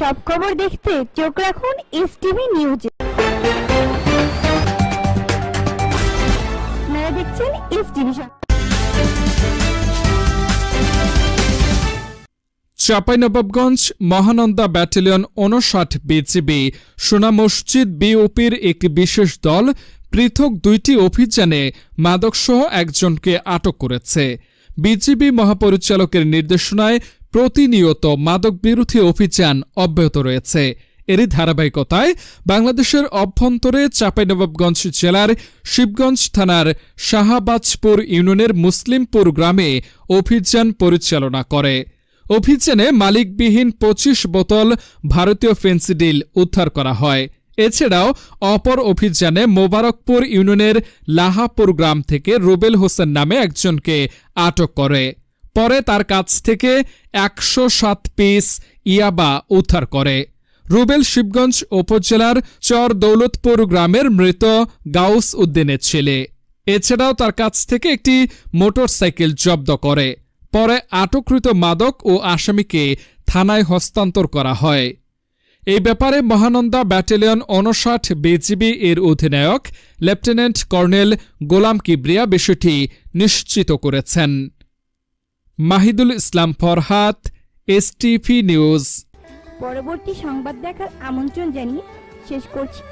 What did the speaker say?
সব খবর দেখতে চোখ রাখুন এস টিভি নিউজে দেখছেন S TV Chapainawabganj Mahananda battalion উনষাট বিজিবি সোনা মসজিদ বিওপির একটি বিশেষ দল পৃথক দুইটি অভিযানে মাদকসহ একজনকে আটক করেছে। বিজিবি মহাপরিচালকের নির্দেশনায় প্রতিনিয়ত মাদক বিরোধী অভিযান অব্যাহত রয়েছে। এরই ধারাবাহিকতায় বাংলাদেশের অভ্যন্তরে চাঁপাইনবাবগঞ্জ জেলার শিবগঞ্জ থানার শাহাবাজপুর ইউনিয়নের মুসলিমপুর গ্রামে অভিযান পরিচালনা করে। অভিযানে মালিকবিহীন পঁচিশ বোতল ভারতীয় ফেন্সিডিল উদ্ধার করা হয়। এছাড়াও অপর অভিযানে মোবারকপুর ইউনিয়নের লাহাপুর গ্রাম থেকে রুবেল হোসেন নামে একজনকে আটক করে। পরে তার কাছ থেকে একশো সাত পিস ইয়াবা উদ্ধার করে। রুবেল শিবগঞ্জ উপজেলার চর দৌলতপুর গ্রামের মৃত গাউস উদ্দিনের ছেলে। এছাড়াও তার কাছ থেকে একটি মোটরসাইকেল জব্দ করে। পরে আটককৃত মাদক ও আসামিকে থানায় হস্তান্তর করা হয়। এই ব্যাপারে মহানন্দা ব্যাটালিয়ন অনষাট বিজিবি এর অধিনায়ক লেফটেন্যান্ট কর্নেল গোলাম কিবরিয়া বিষয়টি নিশ্চিত করেছেন। Mahidul Islam Farhat S TV news পরবর্তী সংবাদ দেখার আমন্ত্রণ জানিয়ে শেষ করছি।